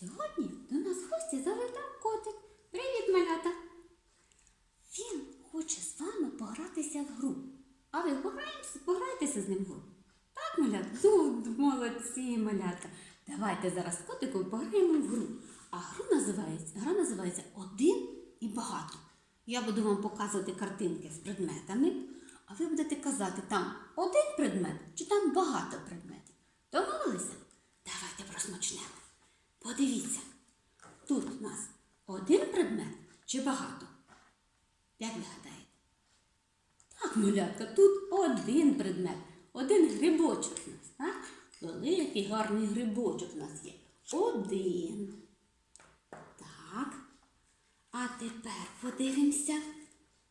Сьогодні до нас в гості завітав котик. Привіт, малята! Він хоче з вами погратися в гру. А ви пограйтеся з ним в гру. Так, малята? Ну, молодці, малята. Давайте зараз з котиком пограємо в гру. А гру називається, гра називається Один і багато. Я буду вам показувати картинки з предметами, а ви будете казати, там один предмет чи там багато предметів. Домовилися? Давайте просмачнемо. Подивіться, тут у нас один предмет чи багато? Як ви гадаєте? Так, малятка, тут один предмет, один грибочок у нас, так? Великий гарний грибочок у нас є. Один. Так. А тепер подивимося,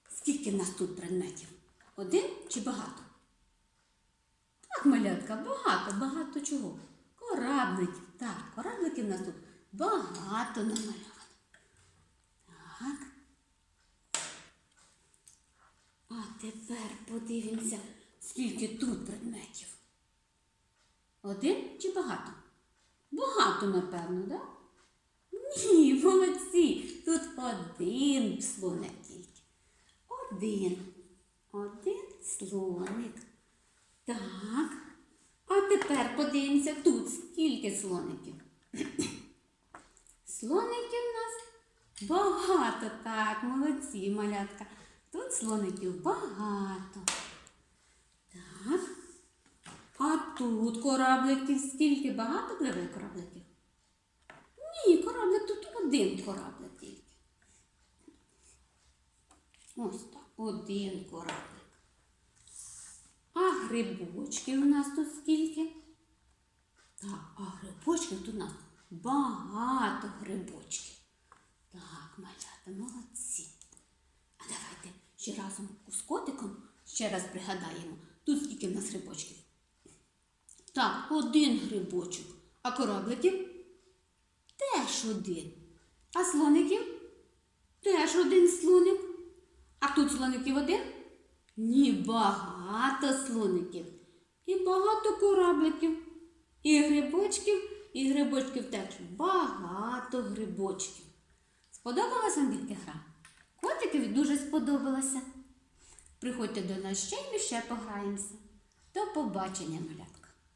скільки в нас тут предметів? Один чи багато? Так, малятка, багато, багато чого. Корабликів. Так, корабликів у нас тут багато намальовано. Так. А тепер подивимося, скільки тут предметів. Один чи багато? Багато, напевно, так? Ні, молодці. Тут один слоник тільки. Один. Один слоник. Так. А тепер подивимося тут, скільки слоників. Слоників у нас багато. Так, молодці, малятка. Тут слоників багато. Так. А тут корабликів скільки? Багато пливе корабликів? Ні, кораблик тут один кораблик тільки. Ось так, один кораблик. А грибочків у нас тут скільки? Так, а грибочків тут у нас багато грибочків. Так, малята, молодці. А давайте ще разом з котиком ще раз пригадаємо. Тут скільки в нас грибочків? Так, один грибочок. А корабликів? Теж один. А слоників? Теж один слоник. А тут слоників один? Ні, багато слоників. І багато корабликів. І грибочків, і грибочків теж багато грибочків. Сподобалася вам гра? Котикові дуже сподобалася. Приходьте до нас ще й ми ще пограємося. До побачення, малятка.